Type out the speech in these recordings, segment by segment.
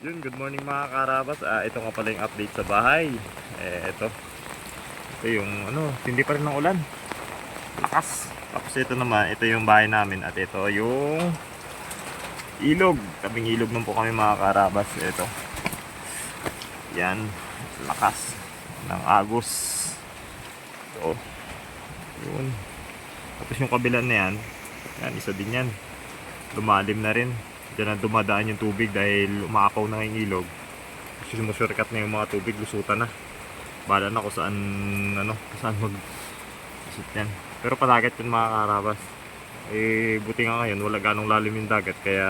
Yun, good morning mga karabas. Ah, ito nga pala yung update sa bahay. Eh, ito. Ito yung ano, hindi pa rin ng ulan. Lakas. Tapos ito naman, ito yung bahay namin at ito yung ilog. Tabing ilog nun po kami mga karabas. Ito. Yan. Lakas ng agos. Ito. Yun. Tapos yung kabila na yan, yan, isa din yan. Lumalim na rin. Diyan na dumadaan yung tubig dahil umaapaw na yung ilog. Kasi sumusurkat na yung mga tubig, lusutan na. Bala na kung saan, ano, kung saan mag lusot yan. Pero palagat yun mga karabas. Eh, buti nga ngayon, wala ganong lalim yung dagat, kaya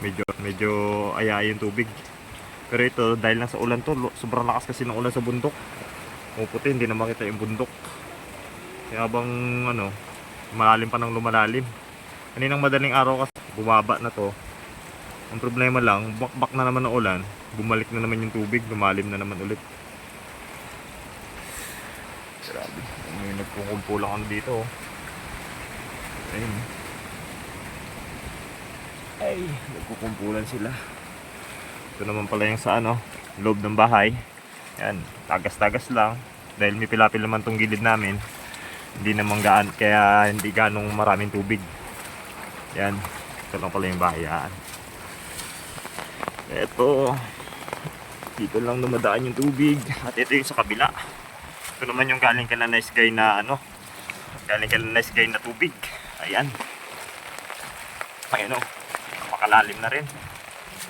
medyo, medyo ayaya yung tubig. Pero ito, dahil lang sa ulan to, sobrang lakas kasi ng ulan sa bundok. Umuputi, hindi na makita yung bundok. Kaya habang, ano, malalim pa ng lumalalim. Kaninang madaling araw kasi bumaba na to. Ang problema lang, bakbak na naman ng ulan, bumalik na naman yung tubig, lumalim na naman ulit. Grabe, may nagkukumpulang dito. oh. Ayun. Ay, nagkukumpulan sila. Ito naman pala yung sa ano, loob ng bahay. Yan, tagas-tagas lang. Dahil may pilapil naman tong gilid namin. Hindi naman gaan, kaya hindi ganong maraming tubig. Yan. Ito lang pala yung bahayan. Ito. Dito lang dumadaan yung tubig. At ito yung sa kabila. Ito naman yung galing kay na nice guy na ano. Galing kay na nice guy na tubig. Ayan. Ayan o. Makalalim na rin.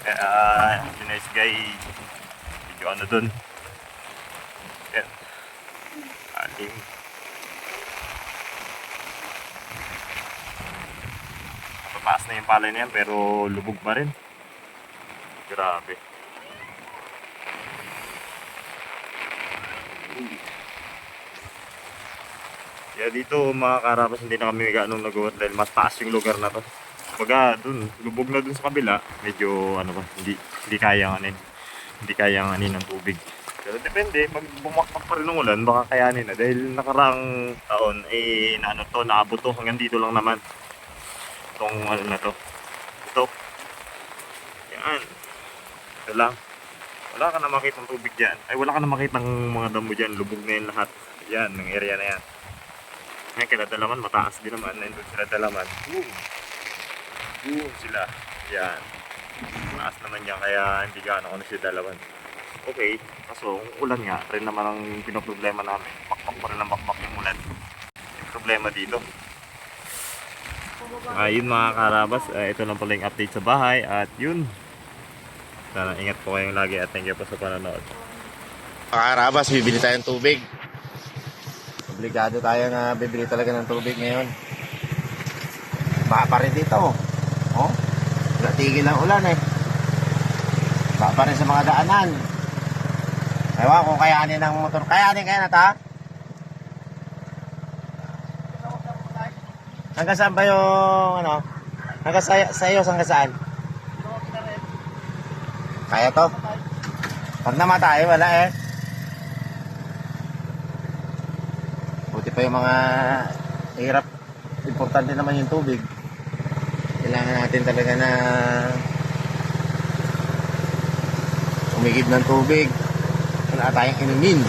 Kaya si nice guy medyo ano dun. Ayan. Alim. Pataas na yung palay na yan pero lubog pa rin. Grabe. Kaya dito mga karapas hindi na kami ganong nag dahil mas taas yung lugar na to. Baga dun, lubog na dun sa kabila, medyo ano ba, hindi, hindi kayang anin. Hindi kayang anin ng tubig. Pero depende, pag bumakpak pa rin ng ulan, baka kayanin na. Dahil nakarang taon, eh, na ano to, naabot to, hanggang dito lang naman. Itong ano na to. Ito. Yan. Ito lang. Wala ka na makitang tubig dyan. Ay, wala ka na makitang mga damo dyan. Lubog na yan lahat. Yan, ng area na yan. Ngayon, kila Dalaman, mataas din naman. Nandun sila Dalaman. Boom! Boom sila. Yan. Mataas naman yan, kaya hindi gaano ano si Dalaman. Okay, kaso ulan nga, rin naman ang pinoproblema namin. Bakbak pa rin ang bakbak yung ulan. Yung problema dito. Ayun mga karabas, eh, ito lang pala yung update sa bahay at yun. Sana ingat po kayong lagi at thank you po sa panonood. Mga karabas, bibili tayo ng tubig. Obligado tayo na bibili talaga ng tubig ngayon. Baka pa rin dito. Oh, natigil ang ulan eh. Baka sa mga daanan. Ewan kung kayanin ng motor. Kayanin kaya na ta? Hanggang saan ba yung ano? Hanggang sa, sa iyo, hanggang saan? Kaya to? Pag namatay, wala eh. Buti pa yung mga hirap. Importante naman yung tubig. Kailangan natin talaga na umigib ng tubig. Wala tayong inumin.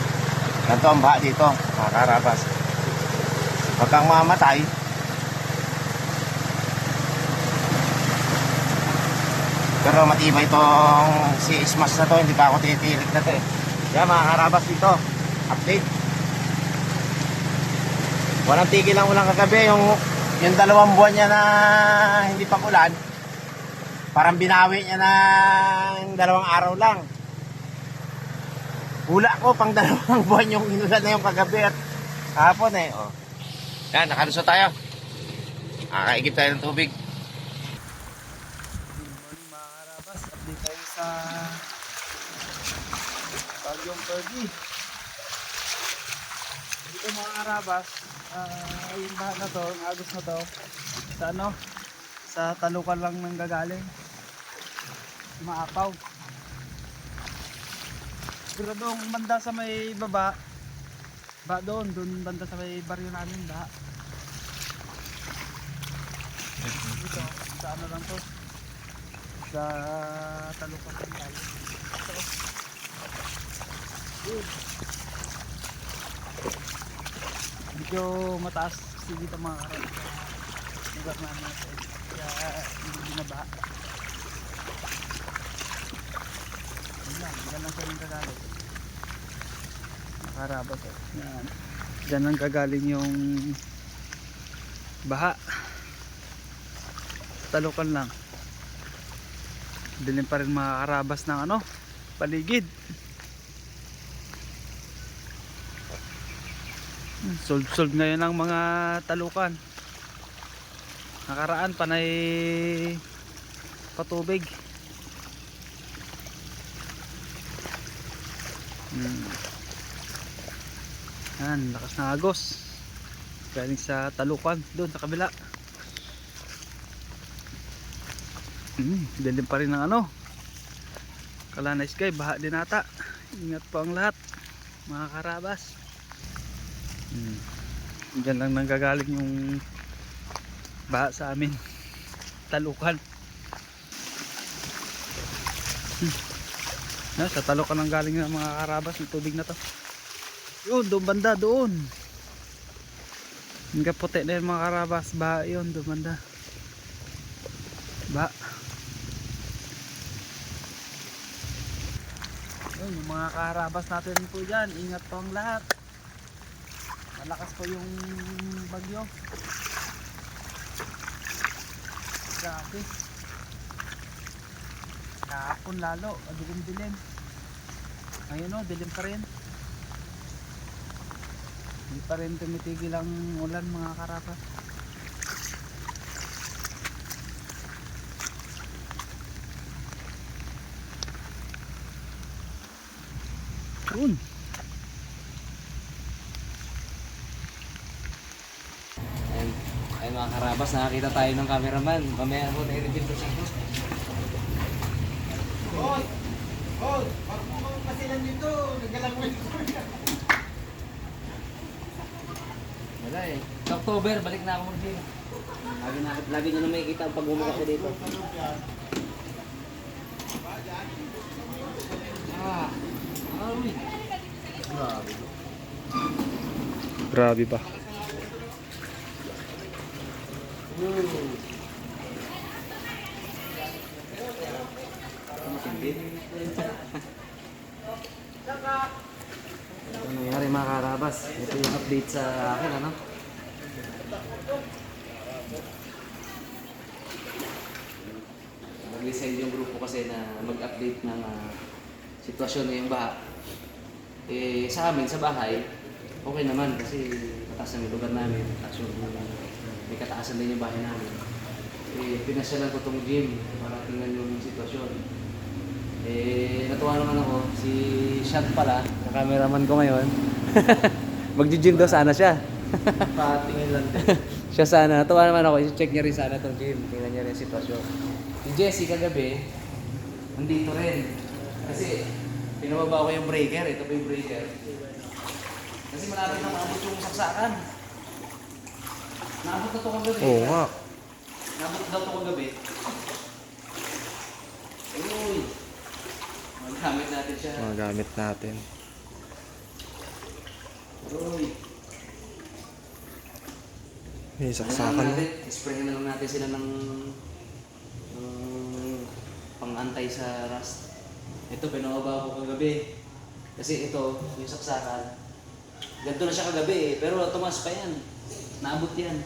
Ganito ang baha dito, mga karabas. Pag kang mamatay, pero matibay itong si Smash na to, hindi pa ako titirik na to eh. Kaya mga karabas dito, update. Walang tigil lang ulang kagabi, yung, yung dalawang buwan niya na hindi pa ulan, parang binawi niya yung dalawang araw lang. Hula ko, pang dalawang buwan yung inulan na yung kagabi at hapon eh. Oh. Yan, nakalusot tayo. Nakakaigip tayo ng tubig. Good morning mga karabas. Sa Bagyong Fergie. Dito mga karabas, ah yung baha na to, agos na to, sa ano, sa talukan lang nang gagaling. Maapaw. Siguradong banda sa may baba, ba doon, doon banda sa may baryo namin, ba. Dito, sa ano lang to, sa talukan ng talo. Ito. Yun. Mataas kasi dito mga karoon sa lugar namin ito. Kaya hindi binabaha. Yun lang, dyan lang siya ng kagaling. Nakarabas eh. Yan. Dyan lang kagaling yung baha. Talukan lang. Dilim pa rin makakarabas ng ano, paligid. Solve-solve ngayon ang mga talukan. Nakaraan panay patubig. Hmm. Yan, lakas ng agos. Galing sa talukan, doon sa kabila. Hmm, dilim pa rin ng ano. Kalanay sky, baha din ata. Ingat po ang lahat, mga karabas. Hmm. Diyan lang nanggagaling yung baha sa amin. Talukan. Hmm. Yan, sa talukan ang galing ng mga karabas yung tubig na to. Yun, doon banda, doon. Hanggang puti na yung mga karabas, baha yun, doon banda. Baha. Yung mga karabas natin po dyan, ingat po ang lahat. Malakas po yung bagyo. Grabe. Kahapon lalo, dilim dilim. Ngayon o, dilim pa rin. Hindi pa rin tumitigil ang ulan mga karapas. Yun. Ayun, ayun mga karabas, nakakita tayo ng cameraman. Mamaya ako na-review ko siya. Wala eh. Sa October, balik na ako mag-gym. Lagi, na, lagi nyo na makikita ang pagmumukha ko dito. Ah. Grabe. Ba? Ito nangyari mga karabas. Ito yung update sa akin, ano? Nag-decide yung grupo kasi na mag-update ng ah, sitwasyon ngayong baha. Eh, sa amin, sa bahay, okay naman kasi mataas ang lugar namin. Yung may kataasan din yung bahay namin. Eh, pinasyalan ko tong gym para tingnan yung sitwasyon. Eh, natuwa naman ako. Si Shad pala, na cameraman ko ngayon. Magji-gym daw sana siya. Patingin lang din. siya sana. Natuwa naman ako. I-check niya rin sana itong gym. Tingnan niya rin yung sitwasyon. Si Jessie kagabi, nandito rin. Kasi, pinababa ko yung breaker. Ito pa yung breaker. Kasi malapit na maabot yung saksakan. Naabot na ito kagabi. Oo nga. Naabot daw ito kagabi. Uy! Magamit natin siya. Mga gamit natin. Uy! May Ano natin, spray na lang natin sila ng ng pang-antay sa rust. Ito, pinababa ko kagabi. Kasi ito, yung saksakan, ganito na siya kagabi eh. Pero tumas pa yan. Naabot yan.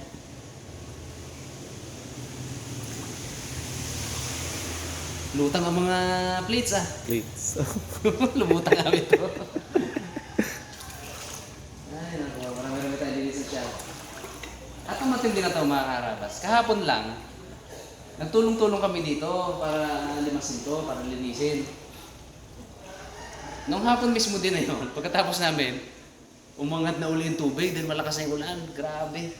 Lutang ang mga plates ah. Plates. Lumutang kami ito. Ay, naku, marami-rami tayo linis siya. At ang matindi na ito mga karabas. Kahapon lang, nagtulong-tulong kami dito para limasin to, para linisin. Nung hapon mismo din na yun, pagkatapos namin, umangat na uli yung tubig dahil malakas na yung ulan. Grabe.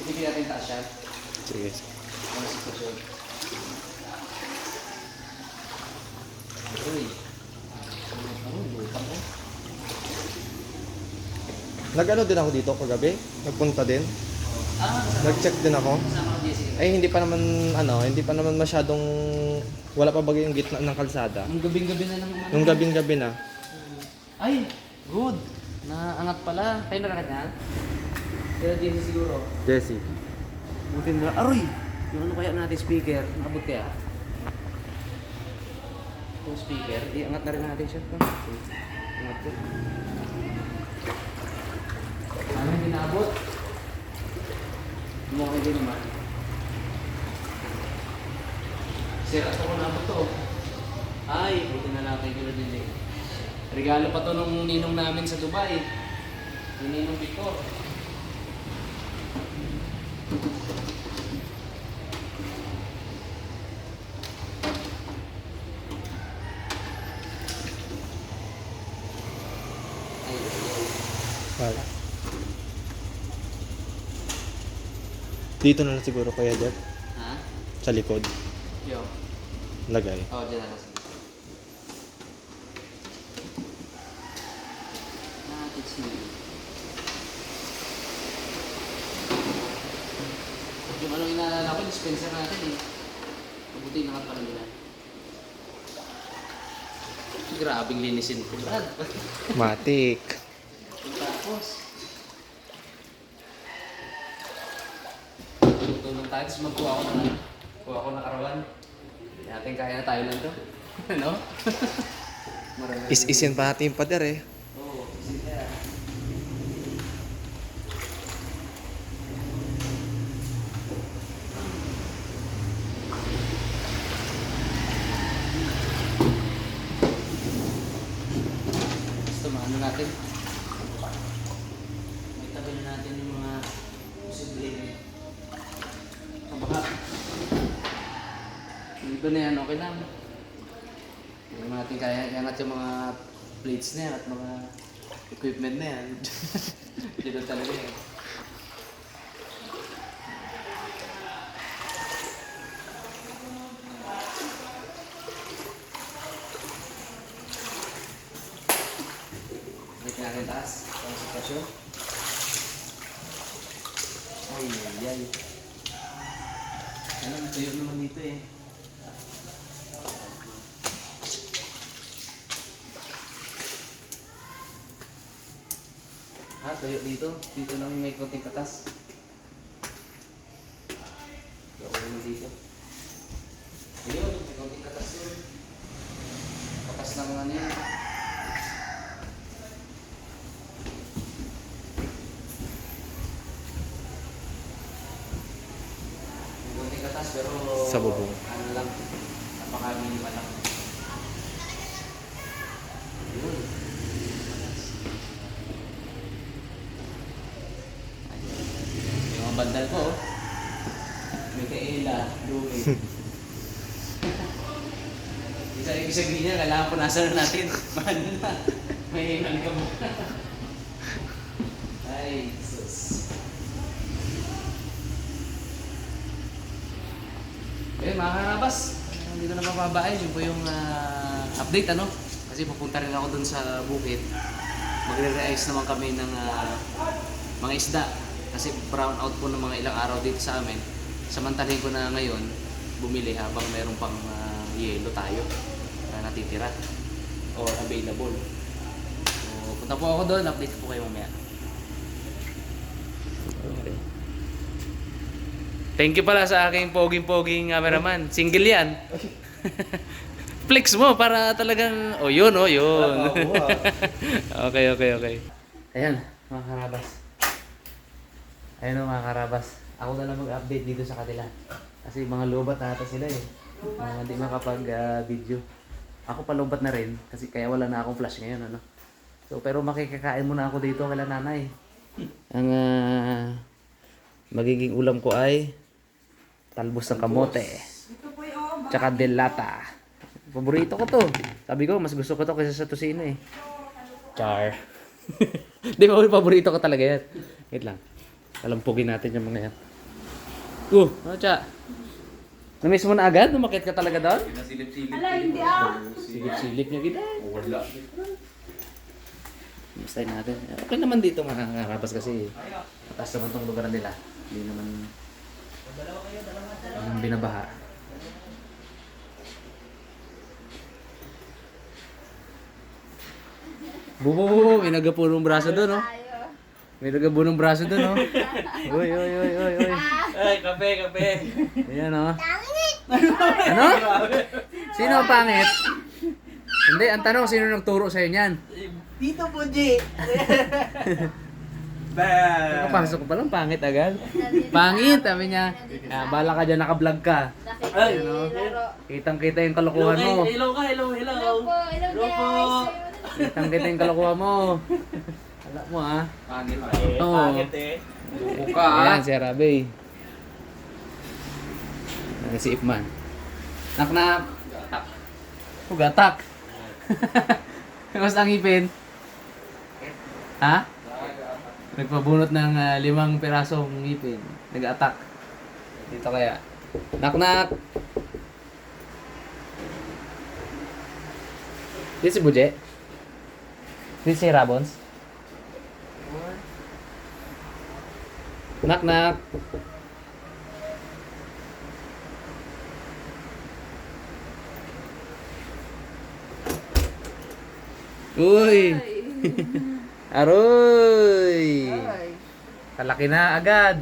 Sige, kaya natin taas siya. Sige. Ano sitwasyon? Uy. Nag-ano din ako dito kagabi. Nagpunta din. Ah, Nag-check din ako. Ay, hindi pa naman, ano, hindi pa naman masyadong, wala pa bagay yung gitna ng kalsada. Nung gabing-gabi na lang. Nung gabing-gabi na, Ay, good. Naangat pala. Kayo nakakat niya? Kaya din siguro. Jesse. Buti nila. Aroy! Yung ano kaya natin speaker? Nakabot kaya? Yung speaker, iangat na rin natin siya. Angat ko. Ano hindi naabot? Mukha din naman. Sir, ato ko naabot to. Ay, buti na lang kay Kuya Dili. Regalo pa to nung ninong namin sa Dubai. Yung ninong Victor. wala. Dito na lang siguro kaya Jeff, Ha? sa likod. Lagay. Oh, dyan na. Ah, it's me. Yung ano inaalala ko, dispenser natin eh. Mabuti na pala nila. Grabing linisin ko, Brad. Matik. Tapos, tulong tayo, tapos magkuha ako na, kuha ako ng karawan. Natin kaya na tayo lang to. Marami. Is-isin pa natin yung pader eh. Oo, kasi kaya. Gusto maano natin? Na natin yung mga posibleng kabaha. Iba na yan, okay lang. Hindi natin kaya iangat yung mga plates na yan at mga equipment na yan. Dito talaga yan. Balik natin taas. Ang sitwasyon. Ay, ay, ay. Ano, tuyo naman dito eh. Ha, tuyo dito. Dito lang may konting katas. Naman dito. Ayun, may konting katas yun. Katas ng ano yan. May konting katas pero... Sa bubong. Ano lang. Napaka-minimal lang. Ayun. Yung mga bandal ko, kaila, lumi. Isa ibig sabihin niya, kailangan punasan na natin. Mahal na. May halika mo. Ay, sus. Eh, mga karabas, hindi ko na mababae. Yun po yung ah, update, ano? Kasi pupunta rin ako dun sa bukid. Magre-reayos naman kami ng ah, mga isda. Kasi brown out po ng mga ilang araw dito sa amin. Samantalhin ko na ngayon, bumili habang meron pang ah, yelo tayo na natitira or available. So, punta po ako doon, update ko po kayo mamaya. Thank you pala sa aking poging-poging cameraman. Single yan. Flex mo para talagang, oh yun, oh yun. okay, okay, okay. Ayan, mga karabas. Ayan o mga karabas. Ako na lang mag-update dito sa kanila. Kasi mga lobat ata sila eh. Mga di makapag-video. Ako palubat na rin kasi kaya wala na akong flash ngayon ano. So pero makikikain muna ako dito kay nanay. Ang ah, magiging ulam ko ay talbos ng kamote. Tsaka delata. Paborito ko to. Sabi ko, mas gusto ko to kaysa sa tosino eh. Char. Di ba, paborito ko talaga yan. Wait lang. Talampugin natin yung mga yan. Uh, ano cha? Namiss mo na agad? Umakit ka talaga doon? Ala, hindi ah. Silip-silip niya kita. Wala. Basta natin. Okay naman dito mga karabas kasi mataas naman tong lugar nila. Hindi naman... Yung binabaha. Bubo, bubo, may nagapurong braso doon, oh. May nagabunong braso doon, oh. Uy, uy, uy, uy, uy. Ay, kape, kape. Ayan, oh. Ano? Sino ang pangit? Hindi, ang tanong, sino nagturo sa'yo niyan? Tito Puji. Ba. Kapasok ko pa lang, pangit agad. Pangit, sabi niya. Ah, bala ka dyan, naka-vlog ka. Ay, Kitang-kita yung kalokohan mo. Hello ka, hello, hello. Hello po. Kitang-kita yung kalokohan mo. Alam mo, ah. Pangit Oo. Pangit eh. Buka, Ayan, si Arabe. Ayan, si Ipman. Nak nak. Ugatak. Kamusta ang ipin? Ha? Nagpabunot ng ah, limang pirasong ngipin. Nag-attack. Dito kaya. Nak nak. Dito si Buje? Dito si Rabons? Nak nak. Uy! Aroy! Kalaki na agad.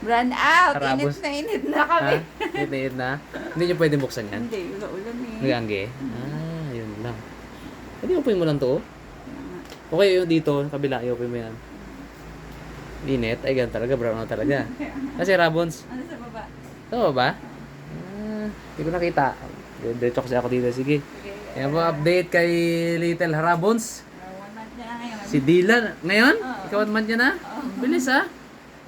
Run out. Karabos. Init na init na kami. Ha? Init na? Hindi nyo pwedeng buksan yan? Hindi, ulan eh. Nagangge? Ah, yun lang. Pwede upuin mo lang to? Okay, yun dito, kabila, i-open mo yan. Init, ay ganun talaga, brown na talaga. Kasi Rabons, Ano sa baba? Tama ba? Ah, hindi ko nakita. Diretso kasi ako dito. Sige. Yan po update kay Little Harabons. One month na ngayon. Si Dylan. Ngayon? Oo. Ikaw one month niya na? Bilis ah.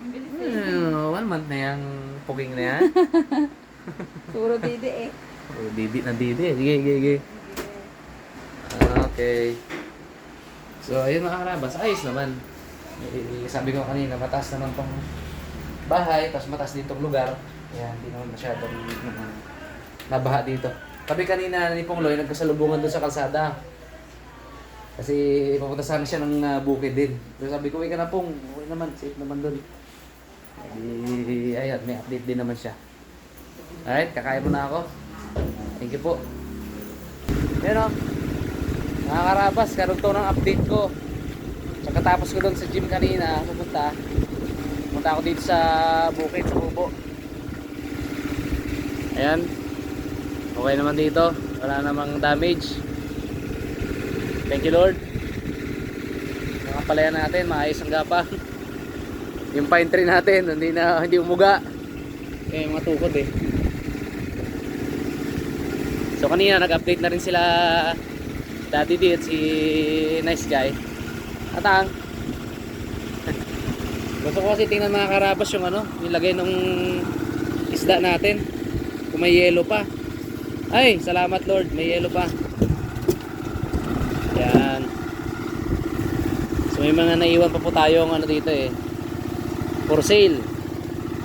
Bilis eh. Uh, one month na yung puging na yan. Puro didi eh. oh, didi na didi. Sige, sige, sige. Okay. So, ayun mga karabas. Ayos naman. Eh, sabi ko kanina, mataas naman tong bahay, tapos mataas din tong lugar. Kaya hindi naman masyadong uh, nabaha dito. Sabi kanina ni Pong Loy, nagkasalubungan doon sa kalsada. Kasi papunta sana siya ng uh, bukid din. Pero sabi ko, uwi ka na Pong. Uwi naman, safe naman doon. Di, ayan, may update din naman siya. Alright, kakain mo na ako. Thank you po. Yan o. Mga karabas, karoon to ng update ko. Tsaka tapos ko doon sa gym kanina, pupunta. Pupunta ako dito sa bukid, sa bubo. Ayan. Okay naman dito. Wala namang damage. Thank you Lord. Mga natin, maayos ang gapa. Yung pine tree natin, hindi na hindi umuga. Eh, mga tukod eh. So kanina nag-update na rin sila Daddy D at si Nice Guy. Atang. Gusto ko kasi tingnan mga karabas yung ano, yung lagay nung isda natin. Kung may yellow pa. Ay, salamat Lord, may yellow pa. Yan. So may mga naiwan pa po tayong ano dito eh. For sale.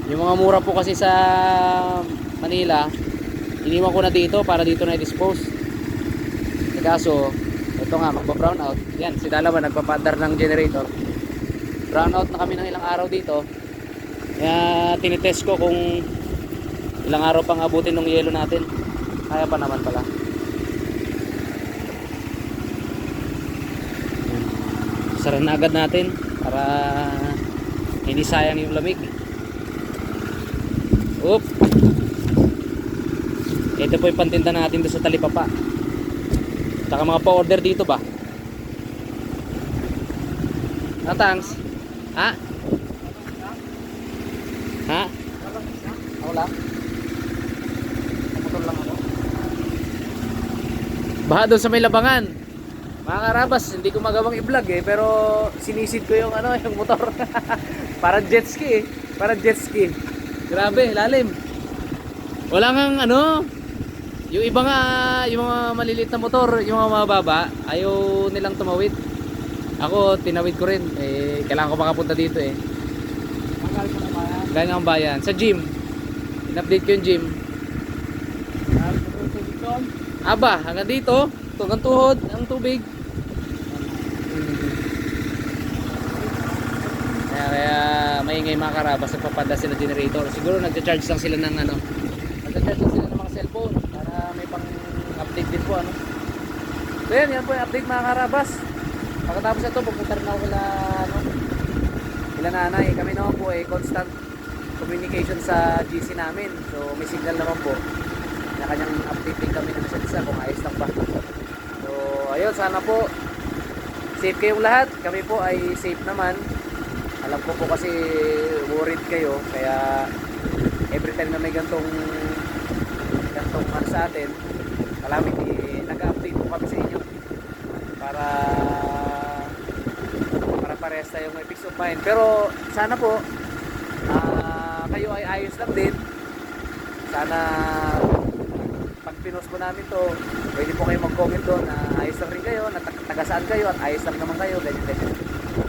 Yung mga mura po kasi sa Manila, iniwan ko na dito para dito na i-dispose. Kaso, ito nga, magpa-brown out. Yan, si Dalawa nagpapandar ng generator. Brown out na kami ng ilang araw dito. Kaya tinitest ko kung ilang araw pang abutin ng yelo natin. Kaya pa naman pala. Sara na agad natin para hindi sayang yung lamig. Oop. Ito po yung pantinda natin doon sa Talipapa. Saka mga pa-order dito ba? Ah, thanks. Ha? Ha? Ako lang. Pumutol lang ako. Baha doon sa may labangan. Mga karabas, hindi ko magawang i-vlog eh, pero sinisid ko yung ano, yung motor. Para jet ski eh. Para jet ski. Grabe, lalim. Wala ngang ano, yung iba nga, yung mga maliliit na motor, yung mga mababa, ayaw nilang tumawid. Ako, tinawid ko rin. Eh, kailangan ko makapunta dito eh. Galing ang bayan. Sa gym. In-update ko yung gym. Aba, hanggang dito. Hanggang tuhod, ang tubig. Kaya, kaya maingay mga karabas, nagpapada sila generator. Siguro nagcha-charge lang sila ng ano, nagcha-charge lang sila ng mga cellphone update din po ano. So yan, yan po yung update mga karabas. Pagkatapos ito, pupunta rin ako kila, ano, kila nanay. Kami naman po ay constant communication sa GC namin. So may signal naman po na kanyang update din kami ng isa't isa kung ayos lang ba. So ayun, sana po safe kayong lahat. Kami po ay safe naman. Alam ko po kasi worried kayo kaya every time na may gantong gantong ano sa atin calamity, nag-update po kami sa inyo para para parehas tayong may peace of mind. Pero sana po ah, kayo ay ayos lang din. Sana pag pinost po namin to, pwede po kayo mag-comment doon na ayos lang rin kayo, na tag- taga saan kayo at ayos lang naman kayo, ganyan ganyan.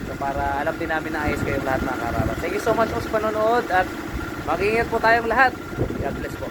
So para alam din namin na ayos kayong lahat mga karabas. Thank you so much po sa panonood at mag-ingat po tayong lahat. God bless po.